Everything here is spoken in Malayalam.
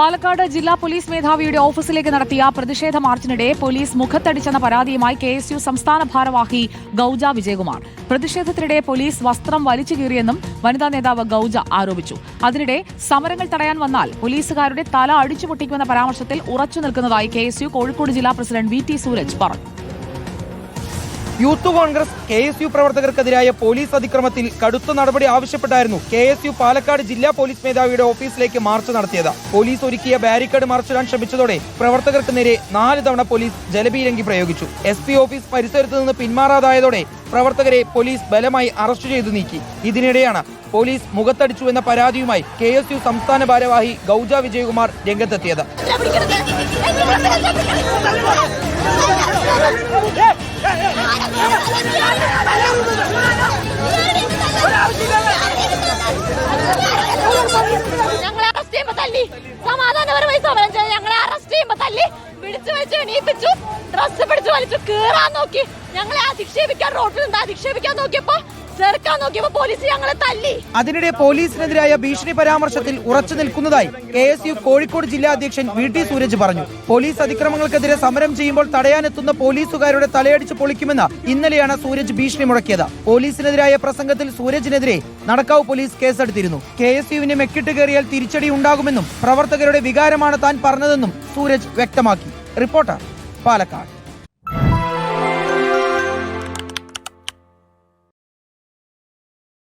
പാലക്കാട് ജില്ലാ പോലീസ് മേധാവിയുടെ ഓഫീസിലേക്ക് നടത്തിയ പ്രതിഷേധ മാർച്ചിനിടെ പോലീസ് മുഖത്തടിച്ചെന്ന പരാതിയുമായി കെ എസ് യു സംസ്ഥാന ഭാരവാഹി ഗൌജ വിജയകുമാർ. പ്രതിഷേധത്തിനിടെ പോലീസ് വസ്ത്രം വലിച്ചു കീറിയെന്നും വനിതാ നേതാവ് ഗൌജ ആരോപിച്ചു. അതിനിടെ സമരങ്ങൾ തടയാൻ വന്നാൽ പോലീസുകാരുടെ തല അടിച്ചു പൊട്ടിക്കുമെന്ന പരാമർശത്തിൽ ഉറച്ചു നിൽക്കുന്നതായി കെ കോഴിക്കോട് ജില്ലാ പ്രസിഡന്റ് വി ടി സൂരജ് പറഞ്ഞു. Youth Congress K S U പ്രവർത്തകർക്കെതിരായ police അതിക്രമത്തിൽ കടുത്ത നടപടി ആവശ്യപ്പെട്ടായിരുന്നു കെ എസ് യു പാലക്കാട് ജില്ലാ പോലീസ് മേധാവിയുടെ ഓഫീസിലേക്ക് മാർച്ച് നടത്തിയത്. പോലീസ് ഒരുക്കിയ ബാരിക്കേഡ് മറച്ചിടാൻ ശ്രമിച്ചതോടെ പ്രവർത്തകർക്ക് നേരെ നാല് തവണ പോലീസ് ജലപീരങ്കി പ്രയോഗിച്ചു. എസ് പി ഓഫീസ് പരിസരത്ത് നിന്ന് പിന്മാറാതായതോടെ പ്രവർത്തകരെ പോലീസ് ബലമായി അറസ്റ്റ് ചെയ്തു നീക്കി. ഇതിനിടെയാണ് പോലീസ് മുഖത്തടിച്ചു എന്ന പരാതിയുമായി കെ എസ് യു സംസ്ഥാന ഭാരവാഹി ഗൗജ വിജയകുമാർ രംഗത്തെത്തിയത്. തല്ലി. സമാധാനപരമായി സമരം ചെയ്ത് ഞങ്ങളെ അറസ്റ്റ് ചെയ്യുമ്പോ തല്ലി. പിടിച്ചു വെച്ച് എണീപ്പിച്ചു. ഡ്രസ് പിടിച്ചു വലിച്ചു. കീറാൻ നോക്കി. ഞങ്ങളെ അധിക്ഷേപിക്കാൻ റോഡിൽ നിന്ന് അധിക്ഷേപിക്കാൻ നോക്കിയപ്പോ ചെറുക്കാൻ നോക്കിയപ്പോ പോലീസ് ഞങ്ങളെ തല്ലി. അതിനിടെ പോലീസിനെതിരായ ഭീഷണി പരാമർശത്തിൽ ഉറച്ചു നിൽക്കുന്നതായി കെ എസ് യു കോഴിക്കോട് ജില്ലാ അധ്യക്ഷൻ വി ടി സൂരജ് പറഞ്ഞു. പോലീസ് അതിക്രമങ്ങൾക്കെതിരെ സമരം ചെയ്യുമ്പോൾ തടയാനെത്തുന്ന പോലീസുകാരുടെ തലയടിച്ച് പൊളിക്കുമെന്ന് ഇന്നലെയാണ് സൂരജ് ഭീഷണി മുടക്കിയത് പോലീസിനെതിരായ പ്രസംഗത്തിൽ സൂരജിനെതിരെ നടക്കാവ് പോലീസ് കേസെടുത്തിരുന്നു. കെ എസ് യുവിനെ മെക്കിട്ട് കയറിയാൽ തിരിച്ചടി ഉണ്ടാകുമെന്നും പ്രവർത്തകരുടെ വികാരമാണ് താൻ പറഞ്ഞതെന്നും സൂരജ് വ്യക്തമാക്കി. റിപ്പോർട്ടർ പാലക്കാട്.